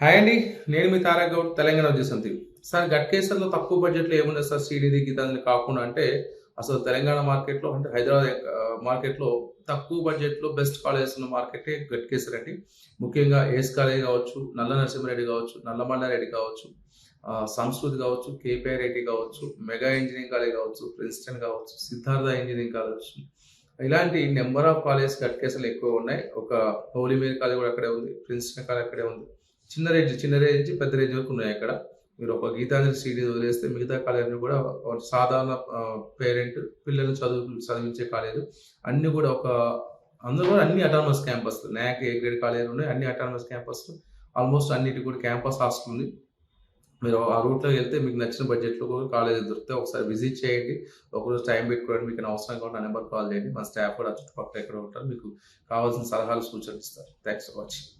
Hi అండి. నేను మీ తారా గౌడ్ తెలంగాణ వచ్చేసింది సార్ గట్కేసర్లో తక్కువ బడ్జెట్లో ఏముంది సార్? సీడీది గీతాంజలి కాకుండా అంటే అసలు తెలంగాణ మార్కెట్లో అంటే హైదరాబాద్ మార్కెట్లో తక్కువ బడ్జెట్లో బెస్ట్ కాలేజెస్ ఉన్న మార్కెటే గట్కేసర్ అండి. ముఖ్యంగా ఏఎస్ కాలేజ్ కావచ్చు నల్ల నరసింహారెడ్డి కావచ్చు నల్లమల్లారెడ్డి కావచ్చు సంస్కృతి కావచ్చు కేపీఆర్ రెడ్డి కావచ్చు మెగా ఇంజనీరింగ్ కాలేజ్ కావచ్చు ప్రిన్స్టన్ కావచ్చు సిద్ధార్థ ఇంజనీరింగ్ కాలేజ్. ఇలాంటి నెంబర్ ఆఫ్ కాలేజ్ గట్కేసర్లు ఎక్కువ ఉన్నాయి. ఒక హోలీ కాలేజ్ కూడా అక్కడే ఉంది ప్రిన్స్టన్ కాలేజ్ అక్కడే ఉంది. చిన్న రేంజ్ చిన్న రేంజ్ నుంచి పెద్ద రేంజ్ వరకు ఉన్నాయి అక్కడ. మీరు ఒక గీతాంజలి సీడీ వదిలేస్తే మిగతా కాలేజీలు కూడా సాధారణ పేరెంట్ పిల్లలు చదువు చదివించే కాలేజ్. అన్ని కూడా ఒక అందులో కూడా అన్ని అటానమస్ క్యాంపస్ నాక్ ఏ గ్రేడ్ కాలేజీలు ఉన్నాయి అన్ని అటానమస్ క్యాంపస్ ఆల్మోస్ట్ అన్నిటి కూడా క్యాంపస్ హాస్టల్ ఉంది. మీరు ఆ రూట్లో వెళ్తే మీకు నచ్చిన బడ్జెట్లో కూడా కాలేజీ దొరికితే ఒకసారి విజిట్ చేయండి. ఒకరోజు టైం పెట్టుకోవడానికి మీకు అవసరం కాబట్టి నెంబర్ కాల్ చేయండి. మా స్టాఫ్ కూడా చుట్టుపక్కల ఎక్కడ ఉంటారు. మీకు కావాల్సిన సలహాలు సూచనలు ఇస్తారు. Thanks for watching